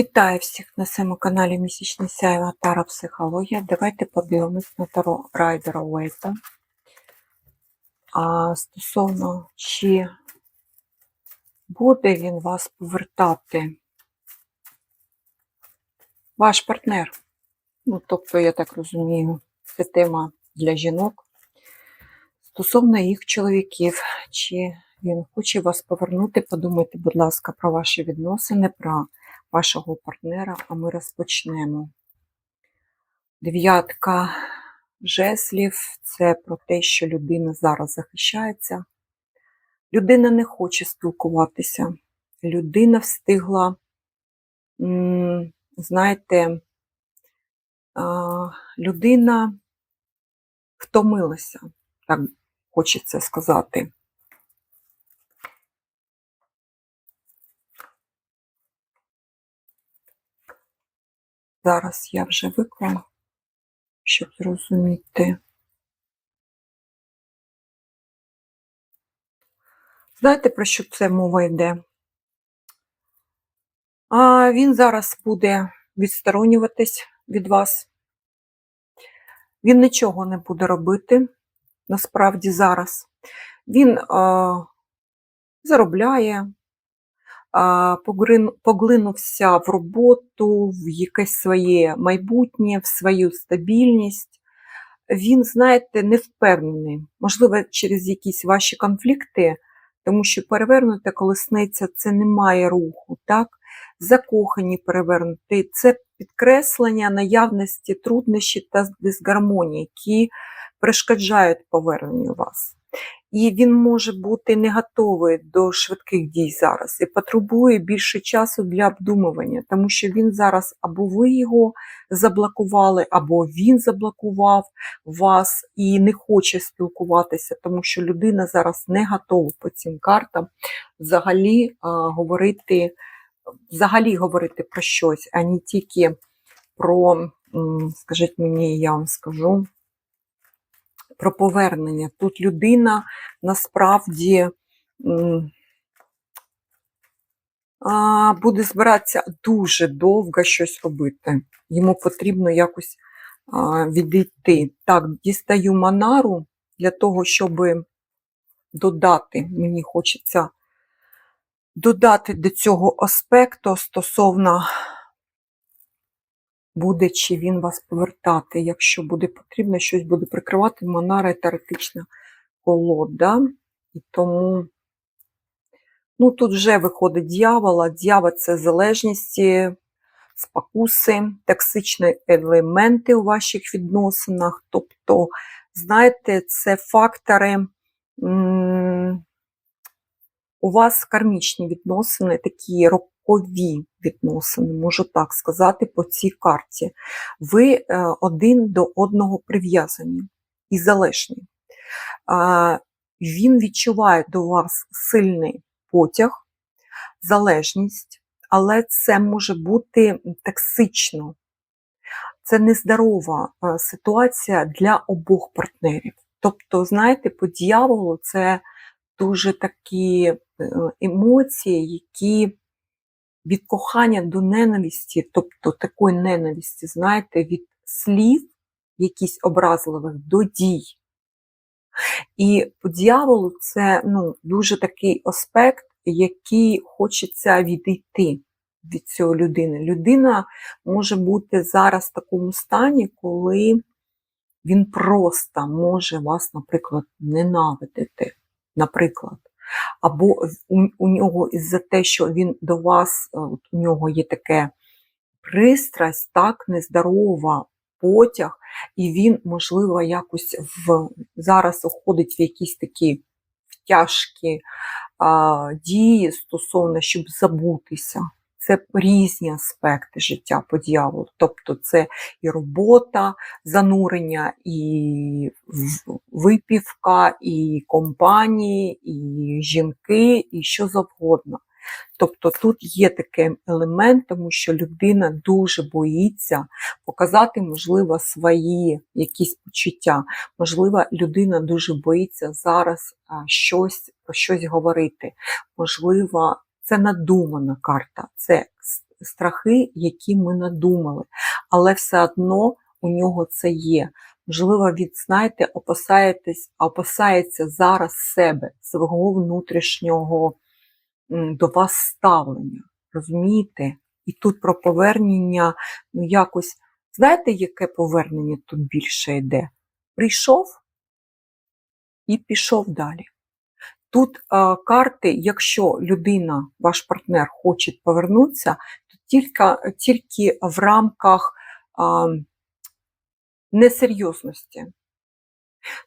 Вітаю всіх на своєму каналі Місячний Сяєва Тара Психологія. Давайте подивимось на Таро Райдера Уейта. А стосовно, чи буде він вас повертати ваш партнер. Ну, тобто, я так розумію, це тема для жінок. Стосовно їх чоловіків, чи він хоче вас повернути, подумайте, будь ласка, про ваші відносини, про вашого партнера, а ми розпочнемо. Дев'ятка жеслів це про те, що людина зараз захищається. Людина не хоче спілкуватися. Людина встигла, знаєте, людина втомилася, так хочеться сказати. Зараз я вже виклала, щоб зрозуміти. Знаєте, про що це мова йде? А він зараз буде відсторонюватись від вас. Він нічого не буде робити насправді зараз. Він а, заробляє, поглинувся в роботу, в якесь своє майбутнє, в свою стабільність. Він, знаєте, не впевнений. Можливо, через якісь ваші конфлікти, тому що перевернута колесниця це не має руху, так? Закохані перевернути це підкреслення наявності труднощів та дисгармонії, які перешкоджають поверненню вас. І він може бути не готовий до швидких дій зараз і потребує більше часу для обдумування, тому що він зараз або ви його заблокували, або він заблокував вас і не хоче спілкуватися, тому що людина зараз не готова по цим картам взагалі а, говорити, взагалі говорити про щось, а не тільки про, скажіть мені, я вам скажу про повернення. Тут людина насправді буде збиратися дуже довго щось робити. Йому потрібно якось відійти. Так, дістаю манару для того, щоб додати, мені хочеться додати до цього аспекту стосовно буде чи він вас повертати. Якщо буде потрібно, щось буде прикривати, Монара теоретична колода. І тому ну, тут вже виходить дьявола. Дьявол – це залежності, спокуси, токсичні елементи у ваших відносинах. Тобто, знаєте, це фактори. У вас кармічні відносини, такі рокові відносини, можу так сказати, по цій карті. Ви е, один до одного прив'язані і залежні. Він відчуває до вас сильний потяг, залежність, але це може бути токсично. Це нездорова е, ситуація для обох партнерів. Тобто, знаєте, по дьяволу це дуже такі е, емоції, які від кохання до ненависті, тобто такої ненависті, знаєте, від слів, якісь образливих, до дій. І по дьяволу це ну, дуже такий аспект, який хочеться відійти від цієї людини. Людина може бути зараз в такому стані, коли він просто може вас, наприклад, ненавидити. Наприклад. Або у, у нього із-за те, що він до вас, е, от у нього є таке пристрасть, так, нездорова потяг, і він, можливо, якось в, зараз уходить в якісь такі тяжкі а, дії стосовно, щоб забутися. Це різні аспекти життя по дьяволу. Тобто це і робота, занурення, і випівка, і компанії, і жінки, і що завгодно. Тобто тут є такий елемент, тому що людина дуже боїться показати, можливо, свої якісь почуття. Можливо, людина дуже боїться зараз щось про щось говорити. Можливо, це надумана карта, це страхи, які ми надумали, але все одно у нього це є. Можливо, він, знаєте, опасаєтесь, опасається зараз себе, свого внутрішнього до вас ставлення. Розумієте? І тут про повернення, ну якось, знаєте, яке повернення тут більше йде? Прийшов і пішов далі. Тут е, карти, якщо людина, ваш партнер, хоче повернутися, то тільки, тільки в рамках е, несерйозності.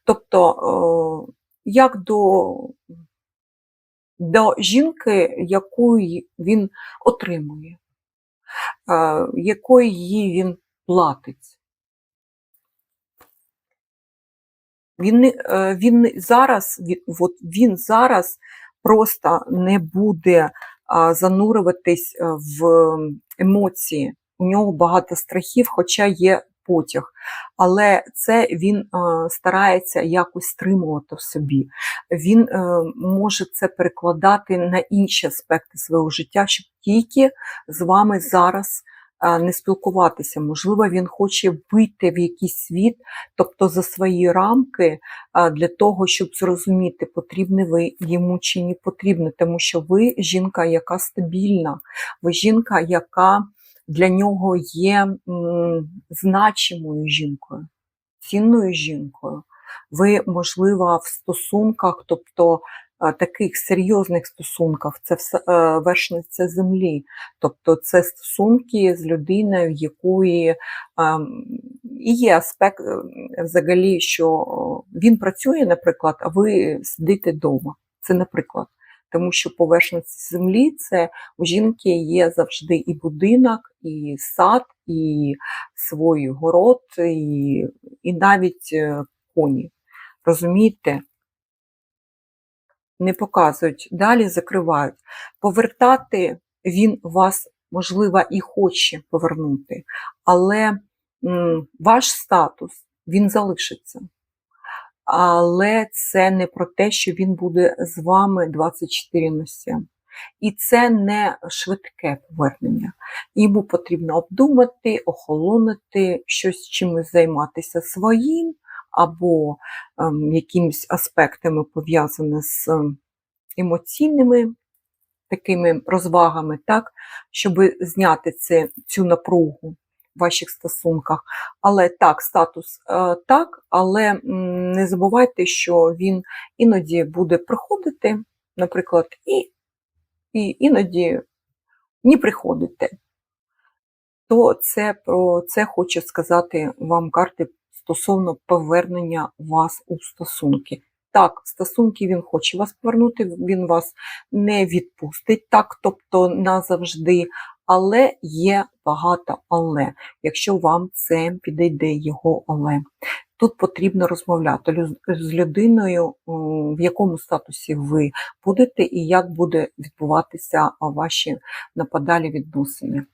Тобто, е, як до, до жінки, яку він отримує, е, якої їй він платить. Він, е, він зараз, от він зараз просто не буде занурюватись е, в емоції. У нього багато страхів, хоча є потяг. Але це він е, старається якось стримувати в собі. Він може це перекладати на інші аспекти свого життя, щоб тільки з вами зараз не спілкуватися. Можливо, він хоче вийти в якийсь світ, тобто за свої рамки, для того, щоб зрозуміти, потрібні ви йому чи не потрібні, тому що ви жінка, яка стабільна, ви жінка, яка для нього є значимою жінкою, цінною жінкою. Ви, можливо, в стосунках, тобто таких серйозних стосунках, це все е, вершниця землі, тобто це стосунки з людиною, якої ем, і є аспект е, взагалі, що він працює, наприклад, а ви сидите вдома. Це наприклад. Тому що поверхність землі це у жінки є завжди і будинок, і сад, і свій город, і, і навіть е, коні. Розумієте? Не показують, далі закривають. Повертати він вас, можливо, і хоче повернути, але ваш статус він залишиться. Але це не про те, що він буде з вами 24 на 7. І це не швидке повернення. Йому потрібно обдумати, охолонути, щось чимось займатися своїм, або ем, якимись аспектами пов'язаними з ем, емоційними такими розвагами, так, щоб зняти це, цю напругу в ваших стосунках. Але так, статус е, так, але не забувайте, що він іноді буде приходити, наприклад, і, і іноді не приходити. То це про це хоче сказати вам карти стосовно повернення вас у стосунки. Так, стосунки він хоче вас повернути, він вас не відпустить так, тобто назавжди, але є багато але, якщо вам це підійде його але. Тут потрібно розмовляти з людиною, в якому статусі ви будете і як буде відбуватися ваші нападалі відносини.